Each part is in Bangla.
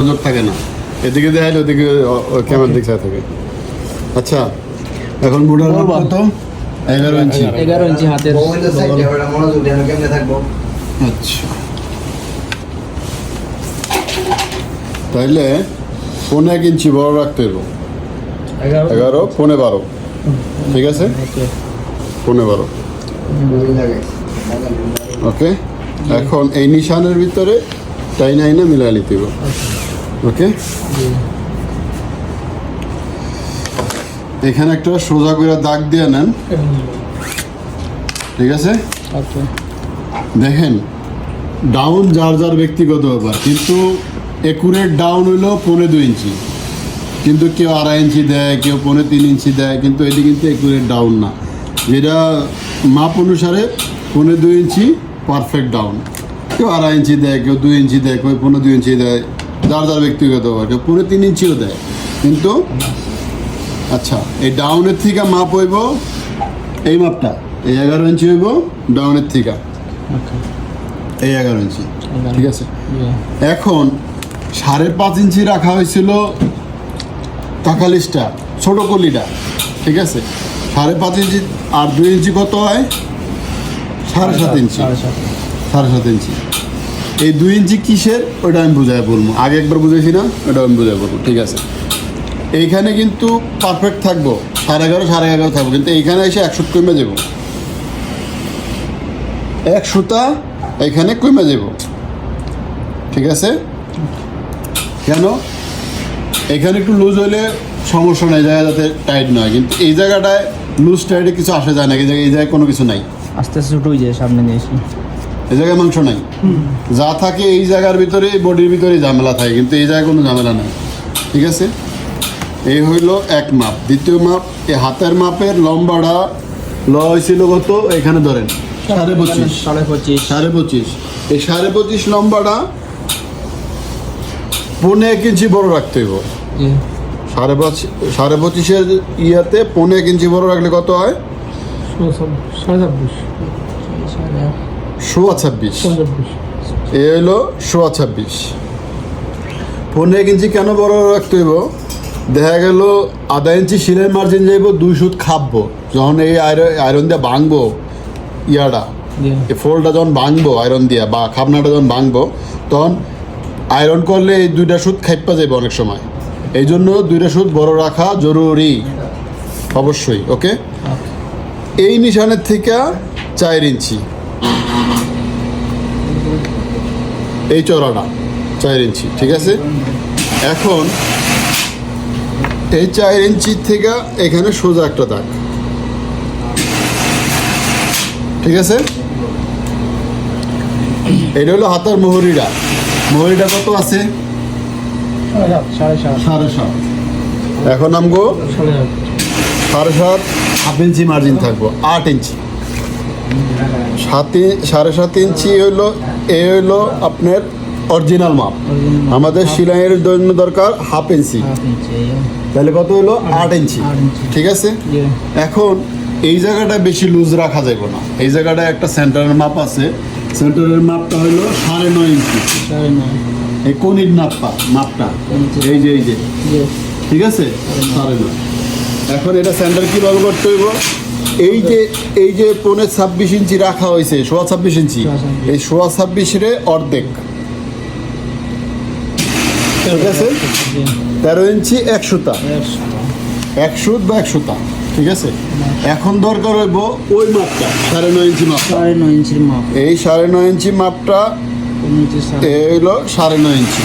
নজর থাকে না। এদিকে দেখাইলে ওদিকে ক্যামেরার দিক থাকে আচ্ছা এখন বুড়ার কত এগারো ইঞ্চি। এগারো ইঞ্চি হাতের। বউয়ের সাইডে ওটা মনোযোগ দেন কেমনে থাকব? আচ্ছা। তাইলে পনেরো এক ইঞ্চি বড় রাখতে হইব। এগারো। পনেরো বারো। ঠিক আছে? পনেরো বারো। ওকে? এখন এই নিশানের ভিতরে টাই নাই না মিলাই নিতে হইব। ওকে? এখানে একটা সোজা করে দাগ দিয়ে নেন। ঠিক আছে? আচ্ছা। দেখেন ডাউন যার যার ব্যক্তিগত ব্যাপার কিন্তু একুরেট ডাউন হইল পৌনে দুই ইঞ্চি। কিন্তু কেউ আড়াই ইঞ্চি দেয় কেউ পৌনে তিন ইঞ্চি দেয় কিন্তু এটি কিন্তু একুরেট ডাউন না। যেটা মাপ অনুসারে পৌনে দুই ইঞ্চি পারফেক্ট ডাউন কেউ আড়াই ইঞ্চি দেয় কেউ দুই ইঞ্চি দেয় কেউ পৌনে দুই ইঞ্চি দেয়। যার যার ব্যক্তিগত কেউ পৌনে তিন ইঞ্চিও দেয়। কিন্তু আচ্ছা এই ডাউনের থেকে মাপ হইব এই মাপটা এই এগারো ইঞ্চি হইব ডাউনের থেকে। এই এগারো ইঞ্চি ঠিক আছে? এখন সাড়ে পাঁচ ইঞ্চি রাখা হয়েছিল কাকালিসটা ছোট কলিটা ঠিক আছে? সাড়ে পাঁচ ইঞ্চি আর দুই ইঞ্চি কত হয়? সাড়ে সাত ইঞ্চি। সাড়ে সাত ইঞ্চি। এই দুই ইঞ্চি কিসের, ওটা আমি বুঝাই বলব। আগে একবার বুঝেছি না, ওটা আমি বুঝাই বলব, ঠিক আছে? এইখানে কিন্তু পারফেক্ট থাকব, সাড়ে এগারো সাড়ে এগারো থাকব, কিন্তু এইখানে এসে একশো কমে যাব। এক সুতা এখানে কমে যাব। ঠিক আছে? কেন? এখানে একটু লুজ হলে সমস্যা নেই জায়গা যাতে টাইট নয় কিন্তু এই জায়গাটায় লুজ টাইটে কিছু আসা যায় না, এই জায়গায় এই জায়গায় কোনো কিছু নাই। আস্তে আস্তে ছুটো হয়ে যায় সামনে নিয়ে এসে এই জায়গায় মাংস নাই। যা থাকে এই জায়গার ভিতরে বডির ভিতরে ঝামেলা থাকে কিন্তু এই জায়গায় কোনো ঝামেলা নাই। ঠিক আছে? এই হইল এক মাপ। দ্বিতীয় মাপ এই হাতের মাপের লম্বাটা ল হয়েছিল কত? এখানে ধরেন সাড়ে পঁচিশ। সাড়ে পঁচিশ। সাড়ে পঁচিশ। এই সাড়ে পঁচিশ লম্বাটা পৌনে এক ইঞ্চি বড় রাখতে হইব। সাড়ে পঁচিশ সাড়ে পঁচিশের ইয়াতে পৌনে এক ইঞ্চি বড় রাখলে কত হয়? সাড়ে সোয়া ছাব্বিশ। এ হইল সোয়া ছাব্বিশ। পৌনে এক ইঞ্চি কেন বড় রাখতে হইব? দেখা গেল আধা ইঞ্চি সিলাই মার্জিন যাইব দুই সুত খাপবো যখন এই আয়রন আয়রন দিয়ে ভাঙবো ইয়াটা এই ফোল্ডটা যখন ভাঙবো আয়রন দিয়া বা খাবনাটা যখন ভাঙবো তখন আয়রন করলে এই দুইটা সুত খাইপা যাবে অনেক সময়। এই জন্য দুইটা সুদ বড় রাখা জরুরি। অবশ্যই ওকে? এই নিশানের থেকে চার ইঞ্চি। এই চড়াটা চার ইঞ্চি, ঠিক আছে? এখন এই চার ইঞ্চি থেকে এখানে সোজা একটা দাগ, ঠিক আছে? এটা হলো হাতার মোহরিটা। মোহরিটা কত আছে? সাড়ে সাত। এখন আমগো সাড়ে সাত, হাফ ইঞ্চি মার্জিন থাকব, আট ইঞ্চি। সাত, সাড়ে সাত ইঞ্চি হইল এ হইল আপনার অরিজিনাল মাপ আমাদের সিলাইয়ের জন্য দরকার হাফ ইঞ্চি তাহলে কত হলো আট ইঞ্চি ঠিক আছে? এখন এই জায়গাটা বেশি লুজ রাখা যাবে না। এই জায়গাটায় একটা সেন্টারের মাপ আছে। সেন্টারের মাপটা হলো সাড়ে নয় ইঞ্চি এই কোনির মাপটা মাপটা এই যে এই যে। ঠিক আছে? সাড়ে নয়। এখন এটা সেন্টার কীভাবে করতে হইব? এই যে এই যে পৌনে ছাব্বিশ ইঞ্চি রাখা হয়েছে সোয়া ছাব্বিশ ইঞ্চি ছাব্বিশ। এই সোয়া ছাব্বিশের অর্ধেক। ঠিক আছে? তেরো ইঞ্চি এক সুতা। এক সুত। বা এক সুতা ঠিক আছে? এখন দরকার হইব ওই মাপটা সাড়ে নয় ইঞ্চি মাপটা সাড়ে নয় ইঞ্চির মাপ। এই সাড়ে নয় ইঞ্চি মাপটা নিচে সাড়ে নয় ইঞ্চি।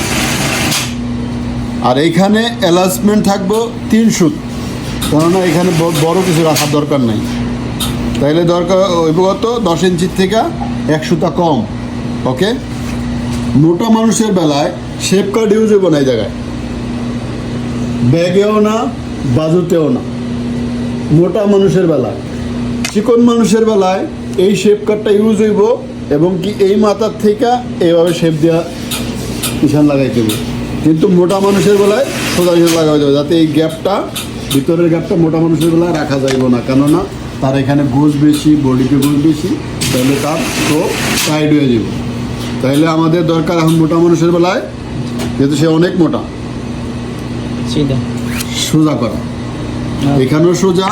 আর এইখানে অ্যালাউন্সমেন্ট থাকব তিন সুত। কেননা এখানে বড় কিছু রাখার দরকার নাই। তাইলে দরকার কত? দশ ইঞ্চির থেকে এক সুতা কম ওকে মোটা মানুষের বেলায় শেপ কার্ড ইউজ হইব না এই জায়গায়। ব্যাগেও না, বাজুতেও না। মোটা মানুষের বেলায়। চিকন মানুষের বেলায় এই শেপ কার্ডটা ইউজ হইব এবং কি এই মাথার থেকে এইভাবে শেপ দেওয়া নিশান লাগাইতে হবে কিন্তু মোটা মানুষের বেলায় সোজা নিশান লাগাই দেবে যাতে এই গ্যাপটা ভিতরের গ্যাপটা মোটা মানুষের বেলায় রাখা যাইব না। কেননা তার এখানে গোজ বেশি বডিতে গোজ বেশি তাহলে তার তো টাইট হয়ে যাব। তাইলে আমাদের দরকার এখন মোটা মানুষের বেলায় যেহেতু সে অনেক মোটা। সোজা করা। হ্যাঁ, এখানেও সোজা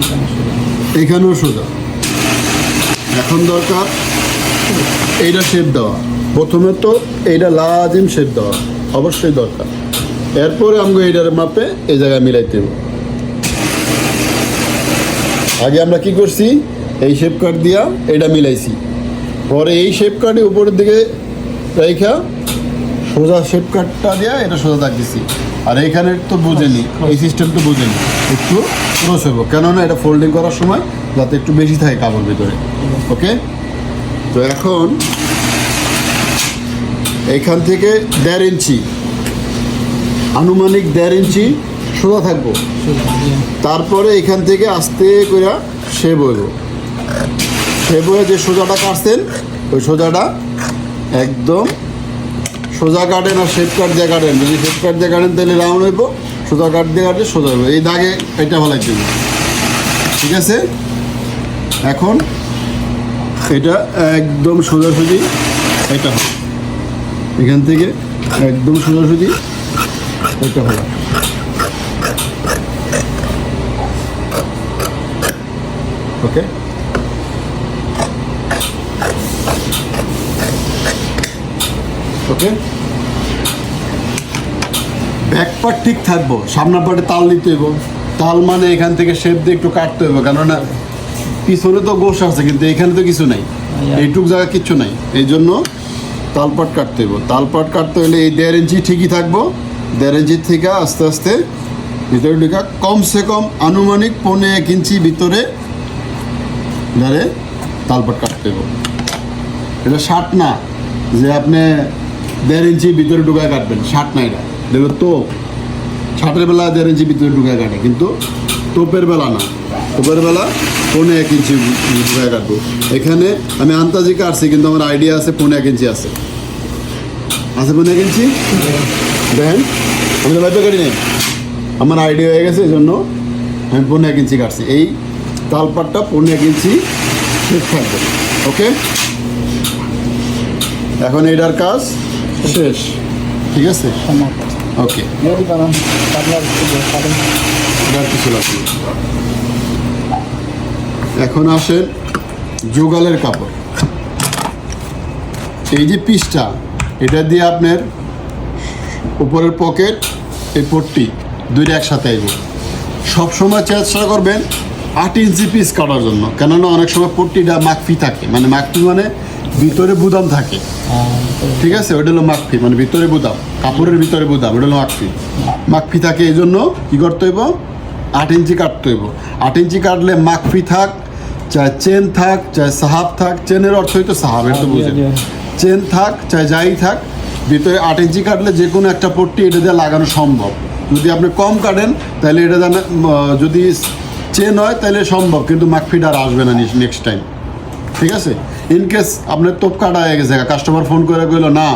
এখানে সোজা। এখানেও সোজা। এখন দরকার এইটা শেপ দেওয়া। প্রথমে তো এইটা লাজিম শেপ দেওয়া অবশ্যই দরকার। এরপরে আমাকে এইটার মাপে এই জায়গায় মিলাইতে হবে। আগে আমরা কি করছি? এই শেপ কাট দিয়া এটা মিলাইছি। পরে এই শেপ কাটে উপরের দিকে রেখা, সোজা শেপ কাটটা দিয়া এটা সোজা দাগ দিছি। আর এইখানে তো বুঝেনি, এই সিস্টেম তো বুঝেনি। একটু ক্রস হইব, কেননা এটা ফোল্ডিং করার সময় যাতে একটু বেশি থাকে কাপড় ভিতরে। ওকে তো এখন এইখান থেকে দেড় ইঞ্চি। আনুমানিক দেড় ইঞ্চি সোজা থাকব। তারপরে এখান থেকে আস্তে করে শেপ হইব শেপ হয়ে যে সোজাটা কাটছেন, ওই সোজাটা একদম সোজা কাটেন আর শেপ কাট দিয়ে কাটেন। যদি শেপ কাট দিয়ে কাটেন, তাহলে রাউন্ড হইব। সোজা কাট দিয়ে কাটলে সোজা হইব। এই দাগে এটা ভালো জন্য ঠিক আছে? এখন এটা একদম সোজাসুজি এটা হয় এখান থেকে একদম সোজাসুজি এটা হলো ওকে? ওকে? ব্যাক পার্ট ঠিক থাকব সামনা পার্টে তাল দিতে হইব। তাল মানে এখান থেকে শেপ দিয়ে একটু কাটতে হইব কেননা পিছনে তো গোশ আছে কিন্তু এখানে তো কিছু নাই। এইটুক জায়গা কিচ্ছু নাই। এই জন্য তালপাট কাটতে হইব। তালপাট কাটতে হলে এই দেড় ইঞ্চি ঠিকই থাকব। দেড় ইঞ্চি থেকে আস্তে আস্তে ভিতরে ঢুকা। কমসে কম আনুমানিক পৌনে এক ইঞ্চি ভিতরে ধরে তালপাট কাটতে হবে। এটা ষাট না, যে আপনি দেড় ইঞ্চি ভিতরে ঢুকায় কাটবেন ষাট না এটা। দেখো তো ষাটের বেলা দেড় ইঞ্চি ভিতরে ঢুকায় কাটে, কিন্তু তোপের বেলা না। তোপের বেলা পৌনে এক ইঞ্চি ঢুকায় কাটবো। এখানে আমি আন্তাজি কাটছি, কিন্তু আমার আইডিয়া আছে পৌনে এক ইঞ্চি আছে। আছে পৌনে এক ইঞ্চি? দেখেন, আমি তো বাইপে কাটি নেই। আমার আইডিয়া হয়ে গেছে, এই জন্য আমি পৌনে এক ইঞ্চি কাটছি। এই তালপাটটা পৌনে এক ইঞ্চি শেষ থাকবে ওকে? এখন এটার কাজ শেষ। ঠিক আছে? ওকে। কিছু লাগবে। এখন আসেন যোগালের কাপড়। এই যে পিসটা, এটা দিয়ে আপনার উপরের পকেট, এই পট্টি, দুইটা একসাথে আইব। সবসময় চেষ্টা করবেন আট ইঞ্চি পিস কাটার জন্য। কেননা অনেক সময় পট্টিটা মাকফি থাকে। মানে মাকফি মানে ভিতরে বুদাম থাকে। ঠিক আছে? ওটা হলো মাকফি মানে ভিতরে বুদাম। কাপড়ের ভিতরে বুদাম। ওটা হলো মাকফি মাকফি থাকে এই জন্য কী করতে হইব? আট ইঞ্চি কাটতে হইব। আট ইঞ্চি কাটলে মাকফি থাক চাই চেন থাক চাই সাহাব থাক। চেনের অর্থই তো সাহাব এটা তো বুঝেন। চেন থাক চাই যাই থাক ভিতরে আট ইঞ্চি কাটলে যে কোনো একটা পট্টি এটা দিয়ে লাগানো সম্ভব। যদি আপনি কম কাটেন তাহলে এটা যদি চেন হয় তাহলে সম্ভব, কিন্তু মাকফিটা আর আসবে না নেক্সট টাইম ঠিক আছে? ইন কেস আপনার তোপ কাটা হয়ে গেছে কাস্টমার ফোন করে কইলো, না,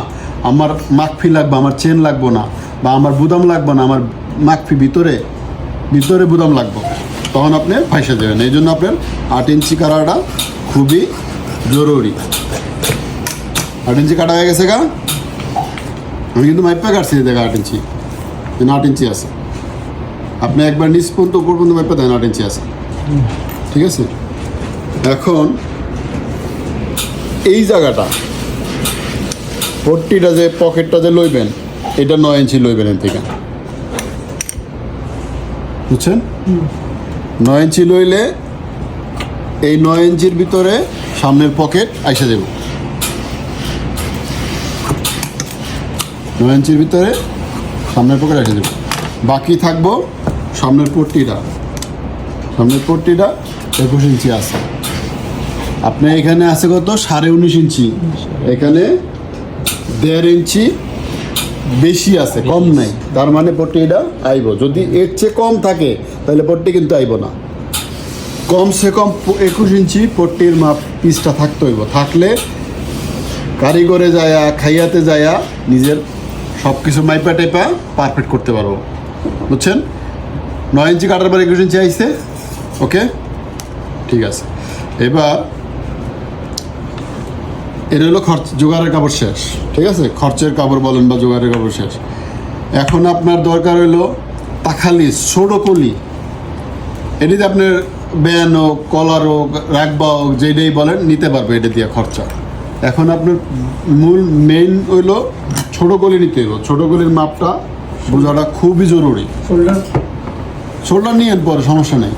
আমার মাকফি লাগবে, আমার চেন লাগবো না, বা আমার বুদাম লাগবে না, আমার মাকফি ভিতরে ভিতরে বুদাম লাগবে। তখন আপনি ফাইসে দেবেন। এই জন্য আপনার আট ইঞ্চি কাটাটা খুবই জরুরি। আট ইঞ্চি কাটা হয়ে গেছে গা? আমি কিন্তু মাইপা কাটছি জায়গা আট ইঞ্চি। আট ইঞ্চি আছে। আপনি একবার নিচ পর্যন্ত, উপর পর্যন্ত মাইপা দেন, আট ইঞ্চি আছে। ঠিক আছে? এখন এই জায়গাটা, পট্টিটা যে পকেটটা যে লইবেন, এটা নয় ইঞ্চি লইবেন এর থেকে। বুঝছেন? নয় ইঞ্চি লইলে এই নয় ইঞ্চির ভিতরে সামনের পকেট আইসে দেব নয় ইঞ্চির ভিতরে সামনের পকেট আইসে দেব বাকি থাকব সামনের পট্টিটা সামনের পট্টিটা একুশ ইঞ্চি আছে। আপনি এখানে আছে কত? সাড়ে উনিশ ইঞ্চি। এখানে দেড় ইঞ্চি বেশি আছে কম নাই। তার মানে পট্টিটা আইব। যদি এর চেয়ে কম থাকে তাহলে পট্টি কিন্তু আইব না। কমসে কম একুশ ইঞ্চি পট্টির মাপ পিসটা থাকতে হইব। থাকলে কারিগরে যায়া খাইয়াতে যায়া নিজের সব কিছু মাইপা টাইপা পারফেক্ট করতে পারব। বুঝছেন? নয় ইঞ্চি কাটার পর একুশ ইঞ্চি আইছে। ওকে ঠিক আছে। এবার এটা হলো খরচ, জোগাড়ের কাপড় শেষ। ঠিক আছে? খরচের কাপড় বলেন বা জোগাড়ের কাপড় শেষ। এখন আপনার দরকার হলো তাখালিস ছোটো কলি এটিতে আপনার ব্যান হোক, কলার হোক, রাখবা হোক, যেটাই বলেন, নিতে পারবে এটা দিয়ে খরচা। এখন আপনার মূল মেইন হইল ছোটো কলি নিতে হইব ছোটো কলির মাপটা বোঝাটা খুবই জরুরি। শোল্ডার নিয়েন পরে, সমস্যা নেই।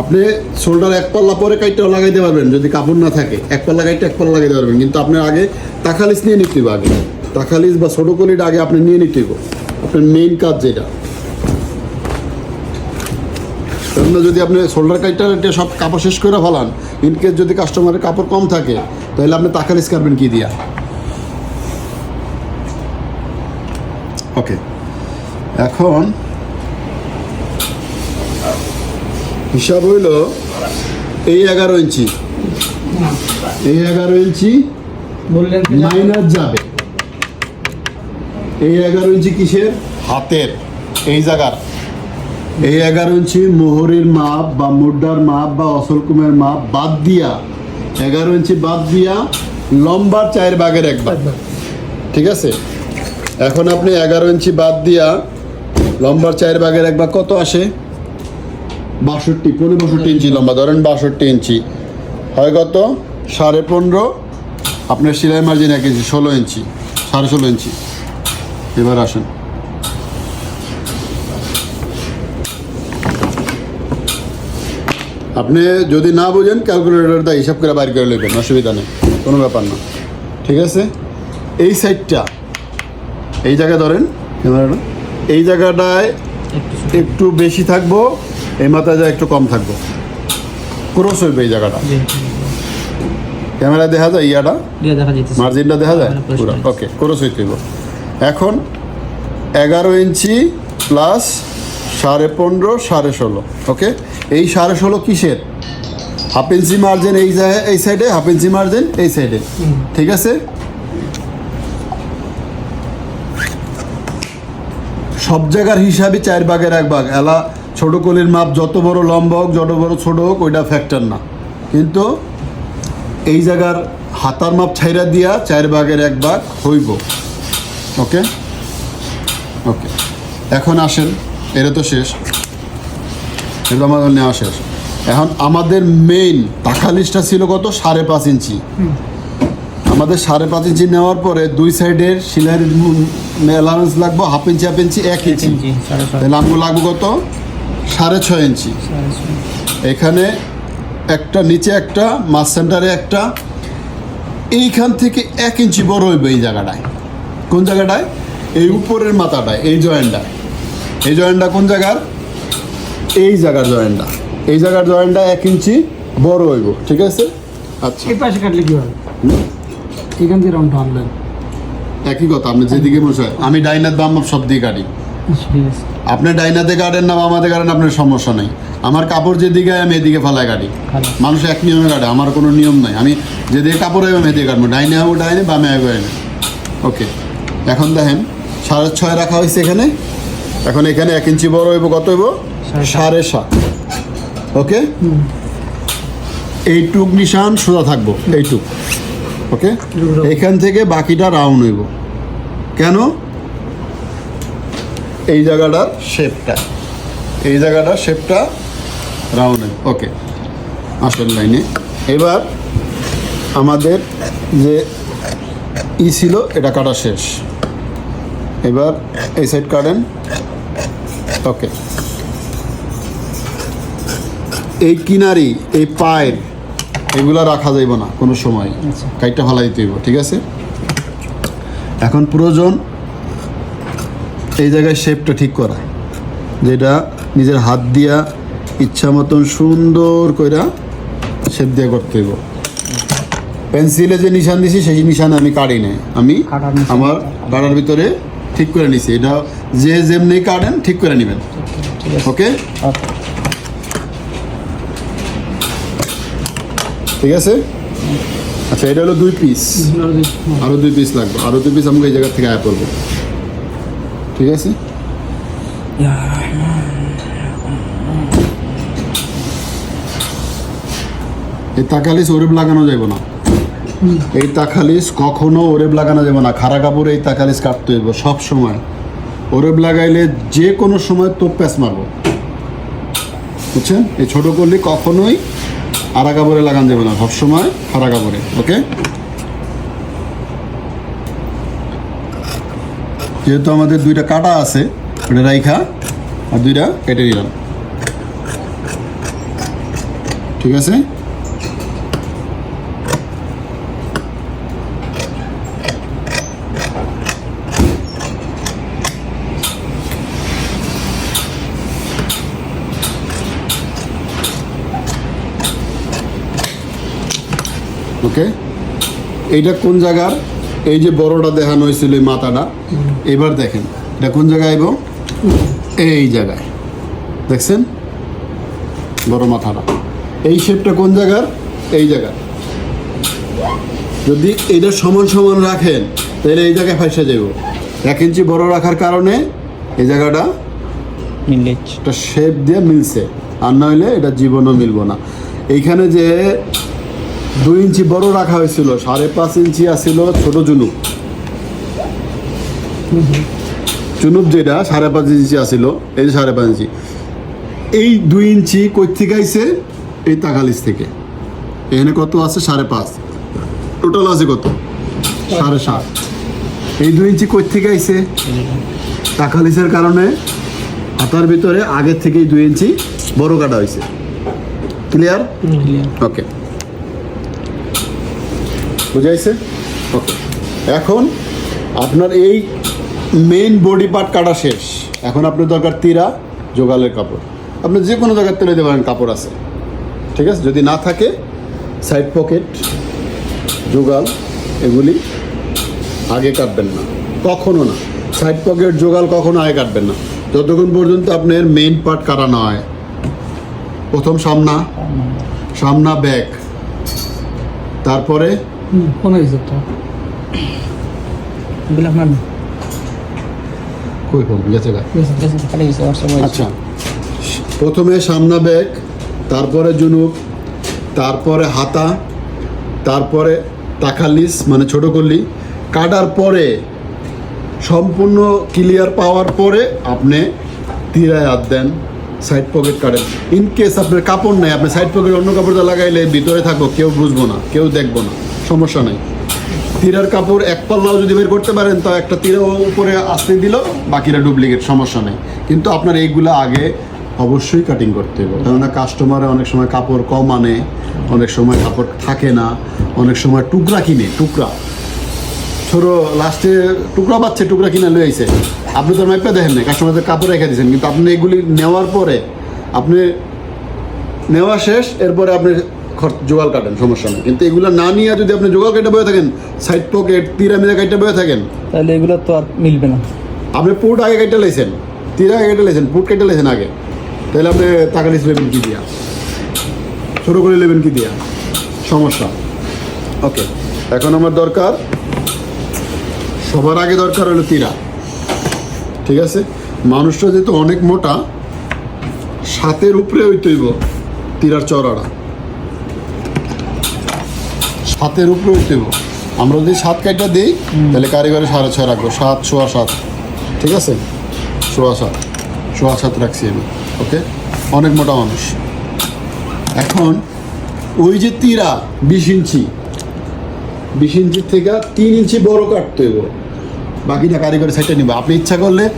আপনি শোল্ডার এক পাল্লা পরে কাইটটাও লাগাইতে পারবেন, যদি কাপড় না থাকে। এক পাল্লা কাইটটা এক পাল্লা লাগাইতে পারবেন, কিন্তু আপনার আগে তাখালিস নিয়ে নিতে হবে আগে। তাখালিস বা ছোটো কলিটা আগে আপনি নিয়ে নিতে হবে। আপনার মেইন কাজ যেটা। যদি আপনি শোল্ডার কাইটটা সব কাপড় শেষ করে ফেলান ইনকেস যদি কাস্টমারের কাপড় কম থাকে, তাহলে আপনি তাখালিস করবেন কি দিয়া? ওকে এখন হিসাব হইল এই এগারো ইঞ্চি। এই এগারো ইঞ্চি মাইনাস যাবে। এই এগারো ইঞ্চি কিসের? হাতের এই জায়গার। এই এগারো ইঞ্চি মোহরের মাপ বা মুড্ডার মাপ বা অসলকুমের মাপ বাদ দিয়া এগারো ইঞ্চি বাদ দিয়া লম্বার চায়ের বাগের একবার। ঠিক আছে? এখন আপনি এগারো ইঞ্চি বাদ দিয়া লম্বার চায়ের বাগের একবার কত আসে? বাষট্টি, পনেরো বাষট্টি ইঞ্চি লম্বা, ধরেন বাষট্টি ইঞ্চি। হয় কত? সাড়ে পনেরো। আপনার সেলাই মার্জিন এক ইঞ্চি, ষোলো ইঞ্চি, সাড়ে ষোলো ইঞ্চি। এবার আসেন। আপনি যদি না বোঝেন ক্যালকুলেটর দা হিসাব করে বাইর করে নেবেন, অসুবিধা নেই, কোনো ব্যাপার না। ঠিক আছে? এই সাইডটা এই জায়গায় ধরেন, এই জায়গাটায় একটু বেশি থাকব এই মাথায় যা একটু কম থাকব। ক্রস হইবে এই জায়গাটা। জি। ক্যামেরায় দেখা যায় ইয়াটা? মার্জিনটা দেখা যায়? মানে পুরো। ওকে ক্রস হইতে হইব। এখন এগারো ইঞ্চি প্লাস সাড়ে পনেরো সাড়ে ষোলো ওকে? এই সাড়ে ষোলো কিসের? হাফ ইঞ্চি মার্জিন এই এই সাইডে হাফ ইঞ্চি মার্জিন এই সাইডে। ঠিক আছে? সব জায়গার হিসাবে চার ভাগের এক ভাগ। এলা ছোট কলির মাপ যত বড় লম্বা হোক যত বড় ছোট হোক ওইটা ফ্যাক্টর না। কিন্তু এই জায়গার হাতার মাপ ছাইরা দিয়া চার ভাগের এক ভাগ হইব। ওকে? ওকে। এখন আসেন এটা তো শেষ। এটা আমাদের নেওয়া শেষ এখন আমাদের মেইন টাকা লিস্টটা ছিল কত? সাড়ে পাঁচ ইঞ্চি। আমাদের সাড়ে পাঁচ ইঞ্চি নেওয়ার পরে দুই সাইডের সিলাইয়ের অ্যালাউন্স লাগবো হাফ ইঞ্চি হাফ ইঞ্চি এক ইঞ্চি। তাহলে আমগুলো লাগবো কত? সাড়ে ছয় ইঞ্চি। এখানে একটা নিচে একটা মাছ সেন্টারে একটা। এইখান থেকে এক ইঞ্চি বড় হইবে এই জায়গাটায়। কোন জায়গাটায়? এই উপরের মাথাটায় এই জয়েন্টটা এই জয়েন্টটা কোন জায়গার? এই জায়গার জয়েন্টটা। এই জায়গার জয়েন্টটা এক ইঞ্চি বড় হইব ঠিক আছে? আচ্ছা। এই পাশে কাটলে কি হবে। এখান থেকে রাউন্ড আনলেন একই কথা আপনি যেদিকে বসে আমি ডাইনার দাম সব দিয়ে কাটি। ঠিক আছে আপনি ডাইনাতে কাটেন না বামাতে কাটেন আপনার সমস্যা নেই। আমার কাপড় যেদিকে আমি এদিকে ফালায় কাটি। মানুষ এক নিয়মে কাটে আমার কোনো নিয়ম নাই। আমি যেদিকে কাপড় হবে আমি এদিকে কাটবো। ডাইনে হব ডাইনে বামে হবে ডাইনে ওকে এখন দেখেন সাড়ে ছয় রাখা হয়েছে এখানে। এখন এখানে এক ইঞ্চি বড় হইব কত হইব? সাড়ে সাত। ওকে। এইটুক নিশান সোজা থাকব এইটুক। ওকে এখান থেকে বাকিটা রাউন্ড হইব। কেন? এই জায়গাটার শেপটা। এই জায়গাটার শেপটা রাউন্ড। ওকে আসল লাইনে। এবার আমাদের যে ই ছিল এটা কাটা শেষ। এবার এই সাইড কাটেন। ওকে। এই কিনারি এই পায়ের এগুলা রাখা যাইব না কোনো সময়। আচ্ছা। কাইটটা ফালা দিতে ঠিক আছে? এখন প্রয়োজন এই জায়গায় শেপটা ঠিক করা। যেটা নিজের হাত দিয়া ইচ্ছা মতন সুন্দর কইরা শেপ দিয়ে করতে হইব। পেন্সিলে যে নিশান দিছি সেই নিশান আমি কাটি নাই। আমি আমার কাটার ভিতরে ঠিক করে নিছি। এটা যে যেমনি কাটেন ঠিক করে নেবেন। ওকে ঠিক আছে? আচ্ছা এটা হলো দুই পিস আরও দুই পিস লাগবে। আরও দুই পিস আমাকে এই জায়গা থেকে আয় করব। ঠিক আছে এই তাকালি সৌরভ লাগানো যাইব না। এই তাখালিস কখনো ওরেব লাগানো যাবে না। খাড়া কাপড়ে এই তাখালিস কাটতে হইব সব সময়। ওরেব লাগাইলে যে কোনো সময় তো প্যাঁচ মারবো। বুঝছেন? এই ছোট করলে কখনোই আড়া কাপড়ে লাগানো যাবে না সবসময় খাড়া কাপড়ে ওকে? যেহেতু আমাদের দুইটা কাটা আছে ওটা রাইখা, আর দুইটা কেটে নিলাম। ঠিক আছে? ওকে এইটা কোন জায়গার? এই যে বড়টা দেখানো হয়েছিল এই মাথাটা এবার দেখেন এটা কোন জায়গায় আইব এই জায়গায়। দেখছেন? বড় মাথাটা। এই শেপটা কোন জায়গার? এই জায়গার। যদি এটা সমান সমান রাখেন তাহলে এই জায়গায় ফাইসা যাব এক ইঞ্চি বড় রাখার কারণে এই জায়গাটা একটা শেপ দিয়ে মিলছে। আর নইলে এটা জীবনও মিলবো না। এইখানে যে দুই ইঞ্চি বড় রাখা হয়েছিল সাড়ে পাঁচ ইঞ্চি আসছিল ছোট জুনুক জুনুক যেটা সাড়ে পাঁচ ইঞ্চি আসছিল এই যে সাড়ে পাঁচ ইঞ্চি। এই দুই ইঞ্চি কই থেকে আইছে? এই তাকালিস থেকে। এখানে কত আছে? সাড়ে পাঁচ। টোটাল আছে কত? সাড়ে সাত। এই দুই ইঞ্চি কই থেকে আইছে? তাকালিসের কারণে হাতার ভিতরে আগের থেকেই দুই ইঞ্চি বড় কাটা হয়েছে ক্লিয়ার ওকে বুঝাইছে? ওকে এখন আপনার এই মেইন বডি পার্ট কাটা শেষ। এখন আপনার দরকার তিরা, জোগালের কাপড়। আপনি যে কোনো জায়গায় তুলে দিতে পারেন, কাপড় আছে। ঠিক আছে? যদি না থাকে সাইড পকেট জোগাল, এগুলি আগে কাটবেন না। কখনো না। সাইড পকেট জোগাল কখনো আগে কাটবেন না। যতক্ষণ পর্যন্ত আপনার মেইন পার্ট কাটা না হয়। প্রথম সামনা সামনা ব্যাক তারপরে কোন হয়েছে তো। এগুলো আপনার কই কোন গেছে গা। খালি গেছে আমার সময় আচ্ছা। প্রথমে সামনা ব্যাক তারপরে জুনুক তারপরে হাতা তারপরে তাকালিস মানে ছোট কল্লি কাটার পরে সম্পূর্ণ ক্লিয়ার পাওয়ার পরে আপনি তীরায় হাত দেন সাইড পকেট কাটেন। ইন কেস আপনার কাপড় নেই আপনি সাইড পকেট অন্য কাপড়টা লাগাইলে ভিতরে থাকব কেউ বুঝব না কেউ দেখব না। সমস্যা নেই। তীরার কাপড় এক পাল্লাও যদি বের করতে পারেন, তো একটা তীরা উপরে আসতে দিল, বাকিরা ডুপ্লিকেট সমস্যা নেই। কিন্তু আপনার এইগুলো আগে অবশ্যই কাটিং করতে হবে। কেননা কাস্টমারে অনেক সময় কাপড় কম আনে, অনেক সময় কাপড় থাকে না, অনেক সময় টুকরা কিনে, টুকরা। ছোট লাস্টে টুকরা পাচ্ছে টুকরা কিনে লয়ে আইছে। আপনি তো মাইপা দেখেন না কাস্টমারদের কাপড় রেখে দিয়েছেন। কিন্তু আপনি এগুলি নেওয়ার পরে, আপনি নেওয়া শেষ, এরপরে আপনি খরচ জোগাল কাটেন সমস্যা নেই। কিন্তু এগুলো না নিয়ে যদি আপনি জোগাল কেটে বয়ে থাকেন সাইড পকেট তিরা মিরা কেটে বয়ে থাকেন তাহলে এগুলো তো আর মিলবে না। আপনি পুট আগে কেটে লাইছেন তিরা আগে কেটে লাইছেন পুট কেটে লাইছেন আগে। তাহলে আপনি টাকা লিস নেবেন কি দিয়া? ছোটো করে নেবেন কি দিয়া? সমস্যা। ওকে এখন আমার দরকার সবার আগে দরকার হলো তিরা। ঠিক আছে? মানুষটা যেহেতু অনেক মোটা সাতের উপরে ওই তৈব তিরার চড়াটা সাতের উপরে তৈব আমরা যদি সাত কাইটা দিই, তাহলে কারিগরে সাড়ে ছয় রাখব। সাত, সোয়া সাত। ঠিক আছে? সোয়া সাত। সোয়া সাত রাখছি আমি। ওকে? অনেক মোটা মানুষ। এখন ওই যে তীরা, বিশ ইঞ্চি। বিশ ইঞ্চির থেকে তিন ইঞ্চি বড় কাটতে হইব। বাকিটা কারিগরি সাইডটা নিব। আপনি ইচ্ছা করলে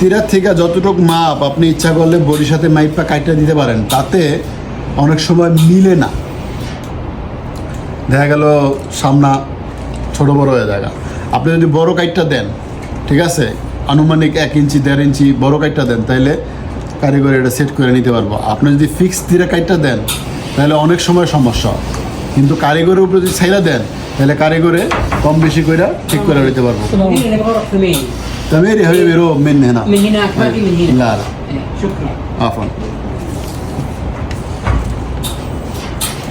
তীরার থেকে যতটুকু মাপ, আপনি ইচ্ছা করলে বডির সাথে মাইপটা কাটটা দিতে পারেন। তাতে অনেক সময় মিলে না। দেখা গেল সামনা ছোট বড় হয়ে দেখা আপনি যদি বড় কাইটটা দেন ঠিক আছে? আনুমানিক এক ইঞ্চি দেড় ইঞ্চি বড় কাইটটা দেন তাহলে কারিগরি এটা সেট করে নিতে পারব। আপনি যদি ফিক্স দিয়ে কাইটটা দেন তাহলে অনেক সময় সমস্যা। কিন্তু কারিগরের উপরে যদি ছাইরা দেন তাহলে কারিগরে কম বেশি করে ঠিক করে নিতে পারব।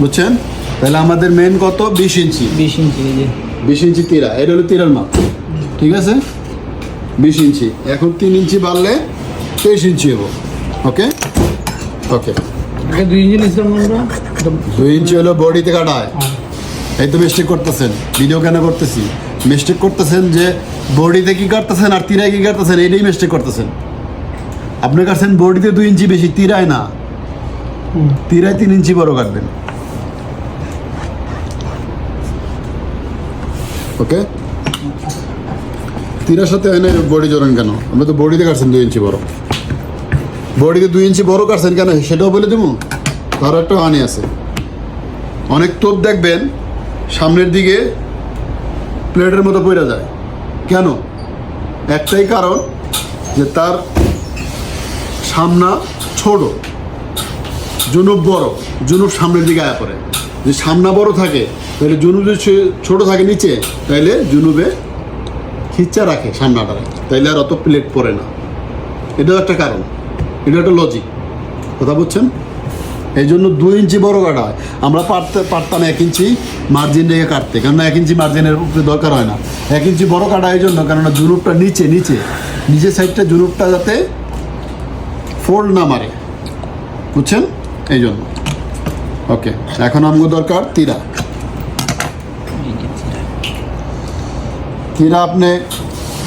বুঝছেন? তাহলে আমাদের মেন কত? বিশ ইঞ্চি। বিশ ইঞ্চি বিশ ইঞ্চি তিরা। এটা হলো তিরার মাপ। ঠিক আছে? বিশ ইঞ্চি। এখন তিন ইঞ্চি বাড়লে তেইশ ইঞ্চি হব। ওকে? ওকে। দুই ইঞ্চি নিয়েছিলাম আমরা। দুই ইঞ্চি হলো বডিতে কাটায়। এই তো মিস্টেক করতেছেন। ভিডিও কেন করতেছি? মিস্টেক করতেছেন যে বডিতে কি কাটতেছেন আর তীরায় কি কাটতেছেন এইটাই মিস্টেক করতেছেন। আপনি কাটছেন বডিতে দুই ইঞ্চি বেশি তিরায় না। তীরায় তিন ইঞ্চি বড় কাটবেন। ওকে? তীরার সাথে এনে বডি জোরেন কেন? আমরা তো বডিতে কাটছেন দুই ইঞ্চি বড়। বডিতে দুই ইঞ্চি বড় কাটছেন কেন? সেটাও বলে দেবো তার একটা হানি আছে। অনেক তোপ দেখবেন, সামনের দিকে প্লেটের মতো পড়ে যায়। কেন? একটাই কারণ যে তার সামনা ছোট, জুনুব বড়, জুনুব সামনের দিকে আয়া করে যে সামনা বড় থাকে তাহলে জুনুব ছোট থাকে নিচে, তাহলে জুনুবে খিচ্চা রাখে সামনাটা তাইলে আর অত প্লেট পড়ে না। এটাও একটা কারণ। এটা একটা লজিক কথা বুঝছেন? এই জন্য দুই ইঞ্চি বড় কাটা হয়। আমরা পারতে পারতাম এক ইঞ্চি মার্জিন রেখে কাটতে, কেননা এক ইঞ্চি মার্জিনের উপরে দরকার হয় না। এক ইঞ্চি বড় কাটা এই জন্য কেননা জুনুবটা নিচে নিচে। নিচের সাইডটা জুনুবটা যাতে ফোল্ড না মারে। বুঝছেন? এই জন্য ওকে এখন আমগো দরকার তিরা। তিরা আপনি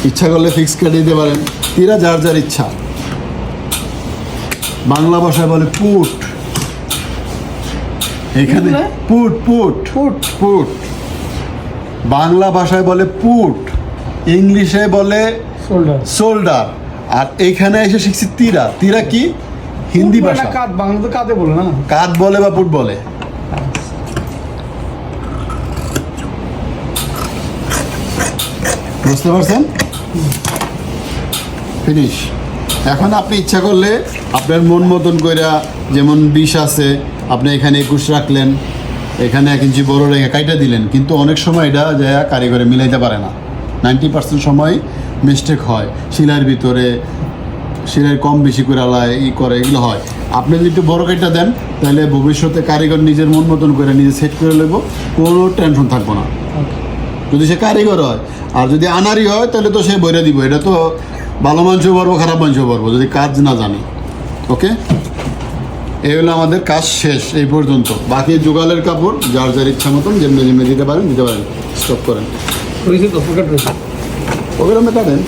ইচ্ছা করলে ফিক্স কেটে দিতে পারেন। তিরা যার যার ইচ্ছা। বাংলা ভাষায় বলে পুট। এখানে? পুট পুট। ফুট পুট। বাংলা ভাষায় বলে পুট। ইংলিশে বলে শোল্ডার আর এইখানে এসে শিখছি তিরা। তিরা কি? হিন্দি ভাষা। কাত বাংলা তো কাতে বলে না। কাত বলে বা পুট বলে? বুঝতে পারছেন? ফিনিশ এখন আপনি ইচ্ছা করলে আপনার মন মতন কইরা যেমন বিষ আছে, আপনি এখানে একুশ রাখলেন, এখানে এক ইঞ্চি বড় রেখে কাইটা দিলেন, কিন্তু অনেক সময় এটা যায় কারিগরে মিলাইতে পারে না। নাইনটি পার্সেন্ট সময় মিস্টেক হয়। শিলার ভিতরে শিলার কম বেশি করে আলায়, ই করে, এগুলো হয়। আপনি যদি একটু বড় কাইটা দেন, তাহলে ভবিষ্যতে কারিগর নিজের মন মতন করে নিজে সেট করে নেব কোনো টেনশন থাকব না। যদি সে কারিগর হয়। আর যদি আনারি হয় তাহলে তো সে বইরা দিব। এটা তো ভালো মাংস পারব খারাপ মাংস পারব যদি কাজ না জানে। ওকে? এই হলো আমাদের কাজ শেষ এই পর্যন্ত। বাকি জোগালের কাপড় যার যার ইচ্ছা মতন যেমনি যেমনি দিতে পারেন দিতে পারেন। স্টপ করেন। ওগুলো মেটাবেন?